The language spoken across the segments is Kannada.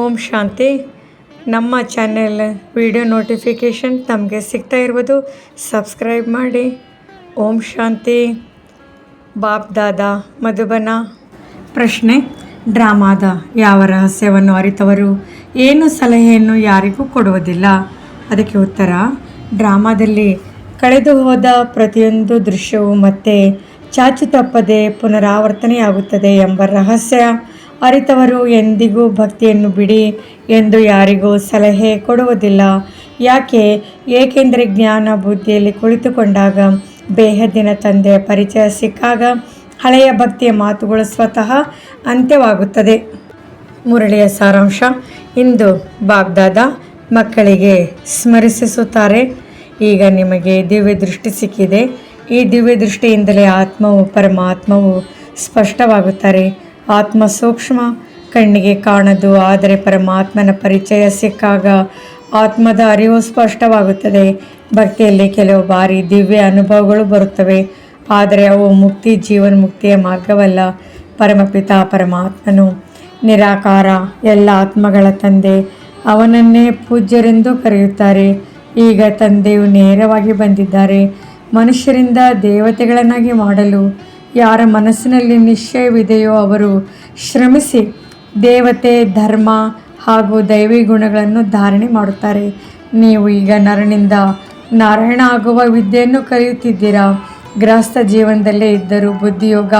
ಓಂ ಶಾಂತಿ. ನಮ್ಮ ಚಾನೆಲ್ ವಿಡಿಯೋ ನೋಟಿಫಿಕೇಷನ್ ತಮಗೆ ಸಿಗ್ತಾ ಇರ್ಬೋದು. ಸಬ್ಸ್ಕ್ರೈಬ್ ಮಾಡಿ. ಓಂ ಶಾಂತಿ. ಬಾಪ್ ದಾದಾ ಮಧುಬನ. ಪ್ರಶ್ನೆ, ಡ್ರಾಮಾದ ಯಾವ ರಹಸ್ಯವನ್ನು ಅರಿತವರು? ಏನು ಸಲಹೆಯನ್ನು ಯಾರಿಗೂ ಕೊಡುವುದಿಲ್ಲ? ಅದಕ್ಕೆ ಉತ್ತರ, ಡ್ರಾಮಾದಲ್ಲಿ ಕಳೆದು ಹೋದ ಪ್ರತಿಯೊಂದು ದೃಶ್ಯವು ಮತ್ತೆ ಚಾಚು ತಪ್ಪದೆ ಪುನರಾವರ್ತನೆಯಾಗುತ್ತದೆ ಎಂಬ ರಹಸ್ಯ. ಅರಿತವರು ಎಂದಿಗೂ ಭಕ್ತಿಯನ್ನು ಬಿಡಿ ಎಂದು ಯಾರಿಗೂ ಸಲಹೆ ಕೊಡುವುದಿಲ್ಲ. ಯಾಕೆ? ಏಕೆಂದರೆ ಜ್ಞಾನ ಬುದ್ಧಿಯಲ್ಲಿ ಕುಳಿತುಕೊಂಡಾಗ ಬೇಹದ್ದಿನ ತಂದೆಯ ಪರಿಚಯ ಸಿಕ್ಕಾಗ ಹಳೆಯ ಭಕ್ತಿಯ ಮಾತುಗಳು ಸ್ವತಃ ಅಂತ್ಯವಾಗುತ್ತದೆ. ಮುರಳಿಯ ಸಾರಾಂಶ. ಇಂದು ಬಾಗ್ದಾದ ಮಕ್ಕಳಿಗೆ ಸ್ಮರಿಸುತ್ತಾರೆ ಈಗ ನಿಮಗೆ ದಿವ್ಯ ದೃಷ್ಟಿ ಸಿಕ್ಕಿದೆ. ಈ ದಿವ್ಯ ದೃಷ್ಟಿಯಿಂದಲೇ ಆತ್ಮವು ಪರಮಾತ್ಮವು ಸ್ಪಷ್ಟವಾಗುತ್ತಾರೆ. ಆತ್ಮ ಸೂಕ್ಷ್ಮ ಕಣ್ಣಿಗೆ ಕಾಣದು, ಆದರೆ ಪರಮಾತ್ಮನ ಪರಿಚಯ ಸಿಕ್ಕಾಗ ಆತ್ಮದ ಅರಿವು ಸ್ಪಷ್ಟವಾಗುತ್ತದೆ. ಭಕ್ತಿಯಲ್ಲಿ ಕೆಲವು ಬಾರಿ ದಿವ್ಯ ಅನುಭವಗಳು ಬರುತ್ತವೆ, ಆದರೆ ಅವು ಮುಕ್ತಿ ಜೀವನ್ ಮುಕ್ತಿಯ ಮಾರ್ಗವಲ್ಲ. ಪರಮಪಿತ ಪರಮಾತ್ಮನು ನಿರಾಕಾರ, ಎಲ್ಲ ಆತ್ಮಗಳ ತಂದೆ, ಅವನನ್ನೇ ಪೂಜ್ಯರೆಂದು ಕರೆಯುತ್ತಾರೆ. ಈಗ ತಂದೆಯು ನೇರವಾಗಿ ಬಂದಿದ್ದಾರೆ. ಮನುಷ್ಯರಿಂದ ದೇವತೆಗಳನ್ನಾಗಿ ಮಾಡಲು ಯಾರ ಮನಸ್ಸಿನಲ್ಲಿ ನಿಶ್ಚಯವಿದೆಯೋ ಅವರು ಶ್ರಮಿಸಿ ದೇವತೆ, ಧರ್ಮ ಹಾಗೂ ದೈವಿ ಗುಣಗಳನ್ನು ಧಾರಣೆ ಮಾಡುತ್ತಾರೆ. ನೀವು ಈಗ ನರನಿಂದ ನಾರಾಯಣ ಆಗುವ ವಿದ್ಯೆಯನ್ನು ಕಲಿಯುತ್ತಿದ್ದೀರಾ? ಗೃಹಸ್ಥ ಜೀವನದಲ್ಲೇ ಇದ್ದರೂ ಬುದ್ಧಿಯೋಗ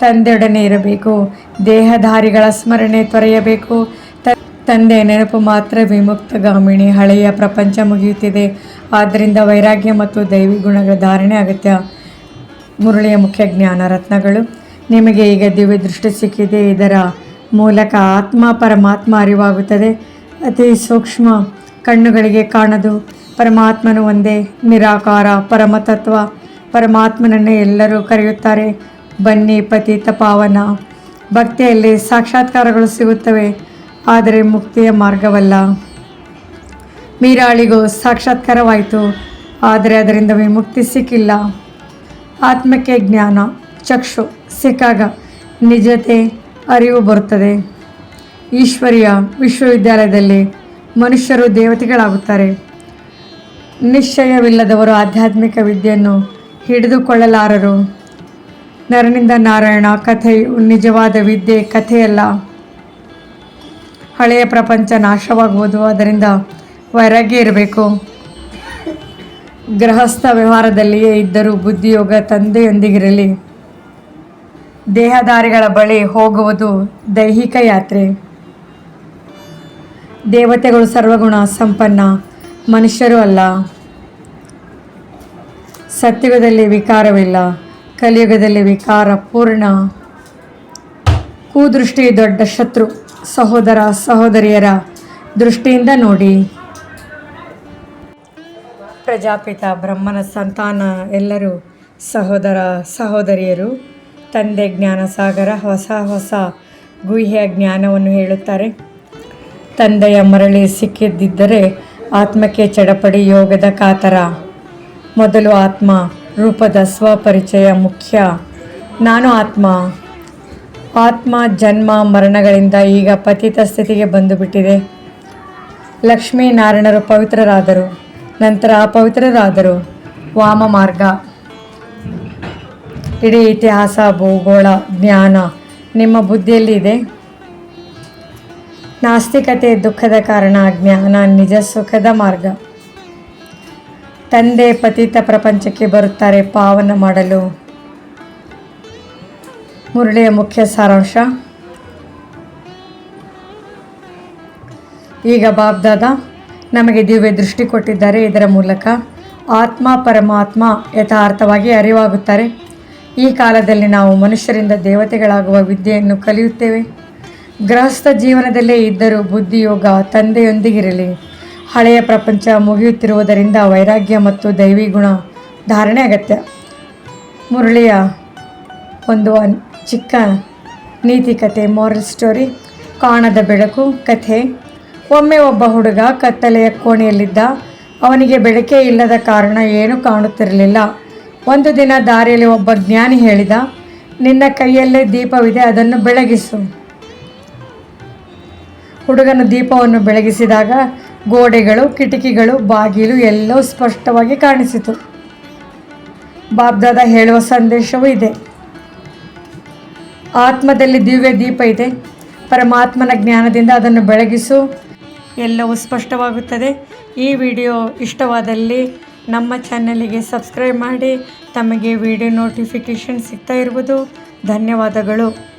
ತಂದೆಯೊಡನೆ ಇರಬೇಕು. ದೇಹಧಾರಿಗಳ ಸ್ಮರಣೆ ತೊರೆಯಬೇಕು. ತಂದೆ ನೆನಪು ಮಾತ್ರ ವಿಮುಕ್ತಗಾಮಿಣಿ, ಹಳೆಯ ಪ್ರಪಂಚ ಮುಗಿಯುತ್ತಿದೆ. ಆದ್ದರಿಂದ ವೈರಾಗ್ಯ ಮತ್ತು ದೈವಿ ಗುಣಗಳ ಧಾರಣೆ ಅಗತ್ಯ. ಮುರಳಿಯ ಮುಖ್ಯ ಜ್ಞಾನ ರತ್ನಗಳು. ನಿಮಗೆ ಈಗ ದಿವ್ಯ ದೃಷ್ಟಿ ಸಿಕ್ಕಿದೆ. ಇದರ ಮೂಲಕ ಆತ್ಮ ಪರಮಾತ್ಮ ಅರಿವಾಗುತ್ತದೆ. ಅತಿ ಸೂಕ್ಷ್ಮ ಕಣ್ಣುಗಳಿಗೆ ಕಾಣದು. ಪರಮಾತ್ಮನು ಒಂದೇ ನಿರಾಕಾರ, ಪರಮತತ್ವ. ಪರಮಾತ್ಮನನ್ನೇ ಎಲ್ಲರೂ ಕರೆಯುತ್ತಾರೆ. ಬನ್ನಿ ಪತಿ ತಪಾವನ ಭಕ್ತಿಯಲ್ಲಿ ಸಾಕ್ಷಾತ್ಕಾರಗಳು ಸಿಗುತ್ತವೆ. ಆದರೆ ಮುಕ್ತಿಯ ಮಾರ್ಗವಲ್ಲ. ಮೀರಾಳಿಗೂ ಸಾಕ್ಷಾತ್ಕಾರವಾಯಿತು. ಆದರೆ ಅದರಿಂದ ವಿಮುಕ್ತಿ ಸಿಕ್ಕಿಲ್ಲ. ಆತ್ಮಕ್ಕೆ ಜ್ಞಾನ, ಚಕ್ಷು ಸಿಕ್ಕಾಗ ನಿಜತೆ, ಅರಿವು ಬರುತ್ತದೆ. ಈಶ್ವರಿಯ ವಿಶ್ವವಿದ್ಯಾಲಯದಲ್ಲಿ ಮನುಷ್ಯರು ದೇವತೆಗಳಾಗುತ್ತಾರೆ. ನಿಶ್ಚಯವಿಲ್ಲದವರು ಆಧ್ಯಾತ್ಮಿಕ ವಿದ್ಯೆಯನ್ನು ಹಿಡಿದುಕೊಳ್ಳಲಾರರು. ನರನಿಂದ ನಾರಾಯಣ ಕಥೆಯು ನಿಜವಾದ ವಿದ್ಯೆ, ಕಥೆಯಲ್ಲ. ಹಳೆಯ ಪ್ರಪಂಚ ನಾಶವಾಗುವುದು, ಅದರಿಂದ ವೈರಾಗ್ಯ ಇರಬೇಕು. ಗೃಹಸ್ಥ ವ್ಯವಹಾರದಲ್ಲಿಯೇ ಇದ್ದರೂ ಬುದ್ಧಿಯೋಗ ತಂದೆಯೊಂದಿಗಿರಲಿ. ದೇಹದಾರಿಗಳ ಬಳಿ ಹೋಗುವುದು ದೈಹಿಕ ಯಾತ್ರೆ. ದೇವತೆಗಳು ಸರ್ವಗುಣ ಸಂಪನ್ನ, ಮನುಷ್ಯರು ಅಲ್ಲ. ಸತ್ಯುಗದಲ್ಲಿ ವಿಕಾರವಿಲ್ಲ, ಕಲಿಯುಗದಲ್ಲಿ ವಿಕಾರ ಪೂರ್ಣ. ಕೂದೃಷ್ಟಿ ದೊಡ್ಡ ಶತ್ರು, ಸಹೋದರ ಸಹೋದರಿಯರ ದೃಷ್ಟಿಯಿಂದ ನೋಡಿ. ಪ್ರಜಾಪಿತ ಬ್ರಹ್ಮನ ಸಂತಾನ ಎಲ್ಲರೂ ಸಹೋದರ ಸಹೋದರಿಯರು. ತಂದೆ ಜ್ಞಾನಸಾಗರ ಹೊಸ ಹೊಸ ಗುಹ್ಯ ಜ್ಞಾನವನ್ನು ಹೇಳುತ್ತಾರೆ. ತಂದೆಯ ಮರಳಿ ಸಿಕ್ಕಿದ್ದಿದ್ದರೆ ಆತ್ಮಕ್ಕೆ ಚಡಪಡಿ ಯೋಗದ ಕಾತರ. ಮೊದಲು ಆತ್ಮ, ರೂಪದ ಸ್ವಪರಿಚಯ ಮುಖ್ಯ. ನಾನು ಆತ್ಮ. ಆತ್ಮ ಜನ್ಮ ಮರಣಗಳಿಂದ ಈಗ ಪತಿತ ಸ್ಥಿತಿಗೆ ಬಂದುಬಿಟ್ಟಿದೆ. ಲಕ್ಷ್ಮೀನಾರಾಯಣರು ಪವಿತ್ರರಾದರು. ನಂತರ ಪವಿತ್ರರಾದರು. ವಾಮ ಮಾರ್ಗ. ಇಡೀ ಇತಿಹಾಸ, ಭೂಗೋಳ, ಜ್ಞಾನ ನಿಮ್ಮ ಬುದ್ಧಿಯಲ್ಲಿ ಇದೆ. ನಾಸ್ತಿಕತೆ ದುಃಖದ ಕಾರಣ, ಜ್ಞಾನ ನಿಜ ಸುಖದ ಮಾರ್ಗ. ತಂದೆ ಪತಿತ ಪ್ರಪಂಚಕ್ಕೆ ಬರುತ್ತಾರೆ ಪಾವನ ಮಾಡಲು. ಮುರಳಿಯ ಮುಖ್ಯ ಸಾರಾಂಶ. ಈಗ ಬಾಬ್ದಾದ ನಮಗೆ ದಿವ್ಯ ದೃಷ್ಟಿ ಕೊಟ್ಟಿದ್ದಾರೆ. ಇದರ ಮೂಲಕ ಆತ್ಮ, ಪರಮಾತ್ಮ ಯಥಾರ್ಥವಾಗಿ ಅರಿವಾಗುತ್ತಾರೆ. ಈ ಕಾಲದಲ್ಲಿ ನಾವು ಮನುಷ್ಯರಿಂದ ದೇವತೆಗಳಾಗುವ ವಿದ್ಯೆಯನ್ನು ಕಲಿಯುತ್ತೇವೆ. ಗೃಹಸ್ಥ ಜೀವನದಲ್ಲೇ ಇದ್ದರೂ ಬುದ್ಧಿಯೋಗ ತಂದೆಯೊಂದಿಗಿರಲಿ. ಹಳೆಯ ಪ್ರಪಂಚ ಮುಗಿಯುತ್ತಿರುವುದರಿಂದ ವೈರಾಗ್ಯ ಮತ್ತು ದೈವಿ ಗುಣ ಧಾರಣೆ ಅಗತ್ಯ. ಮುರಳಿಯ ಒಂದು ಚಿಕ್ಕ ನೀತಿ ಕಥೆ ಮೋರಲ್ ಸ್ಟೋರಿ ಕಾಣದ ಬೆಳಕು, ಕಥೆ. ಒಮ್ಮೆ ಒಬ್ಬ ಹುಡುಗ ಕತ್ತಲೆಯ ಕೋಣೆಯಲ್ಲಿದ್ದ ಅವನಿಗೆ ಬೆಳಕೆ ಇಲ್ಲದ ಕಾರಣ ಏನೂ ಕಾಣುತ್ತಿರಲಿಲ್ಲ. ಒಂದು ದಿನ ದಾರಿಯಲ್ಲಿ ಒಬ್ಬ ಜ್ಞಾನಿ ಹೇಳಿದ, ನಿನ್ನ ಕೈಯಲ್ಲೇ ದೀಪವಿದೆ, ಅದನ್ನು ಬೆಳಗಿಸು. ಹುಡುಗನು ದೀಪವನ್ನು ಬೆಳಗಿಸಿದಾಗ ಗೋಡೆಗಳು, ಕಿಟಕಿಗಳು, ಬಾಗಿಲು ಎಲ್ಲವೂ ಸ್ಪಷ್ಟವಾಗಿ ಕಾಣಿಸಿತು. ಬಾಬ್ದಾದ ಹೇಳುವ ಸಂದೇಶವೂ ಇದೆ. ಆತ್ಮದಲ್ಲಿ ದಿವ್ಯ ದೀಪ ಇದೆ. ಪರಮಾತ್ಮನ ಜ್ಞಾನದಿಂದ ಅದನ್ನು ಬೆಳಗಿಸು. ಎಲ್ಲವೂ ಸ್ಪಷ್ಟವಾಗುತ್ತದೆ. ಈ ವಿಡಿಯೋ ಇಷ್ಟವಾದಲ್ಲಿ ನಮ್ಮ ಚಾನಲಿಗೆ ಸಬ್ಸ್ಕ್ರೈಬ್ ಮಾಡಿ, ತಮಗೆ ವಿಡಿಯೋ ನೋಟಿಫಿಕೇಷನ್ ಸಿಗ್ತಾ ಇರುವುದು. ಧನ್ಯವಾದಗಳು.